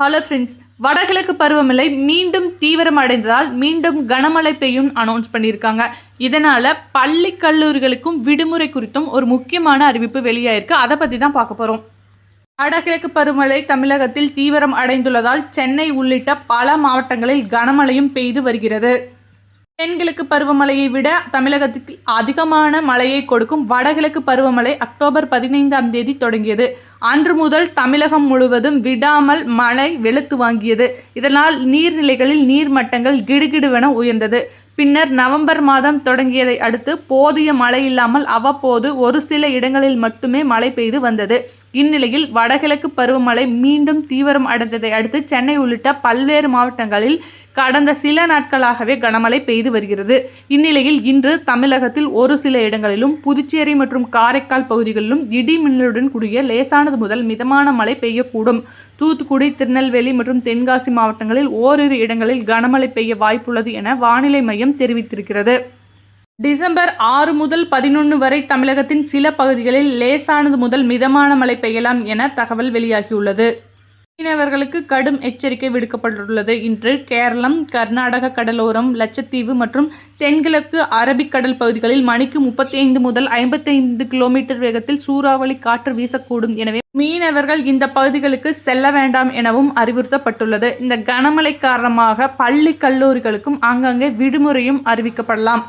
Hello friends வடகிழக்கு பருவமழை மீண்டும் தீவிரம் அடைந்ததால் மீண்டும் கனமழை பெய்யும் அனௌன்ஸ் பண்ணியிருக்காங்க. இதனால் பள்ளி கல்லூரிகளுக்கும் விடுமுறை குறித்தும் ஒரு முக்கியமான அறிவிப்பு வெளியாயிருக்கு. அதை பற்றி தான் பார்க்க போகிறோம் வடகிழக்கு பருவமழை தமிழகத்தில் தீவிரம் அடைந்துள்ளதால் சென்னை உள்ளிட்ட பல மாவட்டங்களில் கனமழையும் பெய்து வருகிறது. தென்கிழக்கு பருவமழையை விட தமிழகத்துக்கு அதிகமான மழையை கொடுக்கும் வடகிழக்கு பருவமழை அக்டோபர் பதினைந்தாம் தேதி தொடங்கியது. அன்று முதல் தமிழகம் முழுவதும் விடாமல் மழை வெளுத்து வாங்கியது. இதனால் நீர்நிலைகளில் நீர்மட்டங்கள் கிடுகிடுவென உயர்ந்தது. பின்னர் நவம்பர் மாதம் தொடங்கியதை அடுத்து போதிய மழை இல்லாமல் அவ்வப்போது ஒரு சில இடங்களில் மட்டுமே மழை பெய்து வந்தது. இந்நிலையில் வடகிழக்கு பருவமழை மீண்டும் தீவிரம் அடைந்ததை அடுத்து சென்னை உள்ளிட்ட பல்வேறு மாவட்டங்களில் கடந்த சில நாட்களாகவே கனமழை பெய்து வருகிறது. இந்நிலையில் இன்று தமிழகத்தில் ஒரு சில இடங்களிலும் புதுச்சேரி மற்றும் காரைக்கால் பகுதிகளிலும் இடி மின்னலுடன் கூடிய லேசானது முதல் மிதமான மழை பெய்யக்கூடும். தூத்துக்குடி திருநெல்வேலி மற்றும் தென்காசி மாவட்டங்களில் ஓரிரு இடங்களில் கனமழை பெய்ய வாய்ப்புள்ளது என வானிலை மையம் தெரிவித்திருக்கிறது. டிசம்பர் ஆறு முதல் பதினொன்று வரை தமிழகத்தின் சில பகுதிகளில் லேசானது முதல் மிதமான மழை பெய்யலாம் என தகவல் வெளியாகியுள்ளது. மீனவர்களுக்கு கடும் எச்சரிக்கை விடுக்கப்பட்டுள்ளது. இன்று கேரளம் கர்நாடக கடலோரம் லட்சத்தீவு மற்றும் தென்கிழக்கு அரபிக்கடல் பகுதிகளில் மணிக்கு முப்பத்தி ஐந்து முதல் ஐம்பத்தைந்து கிலோமீட்டர் வேகத்தில் சூறாவளி காற்று வீசக்கூடும். எனவே மீனவர்கள் இந்த பகுதிகளுக்கு செல்ல வேண்டாம் எனவும் அறிவுறுத்தப்பட்டுள்ளது. இந்த கனமழை காரணமாக பள்ளி கல்லூரிகளுக்கும் ஆங்காங்கே விடுமுறையும் அறிவிக்கப்படலாம்.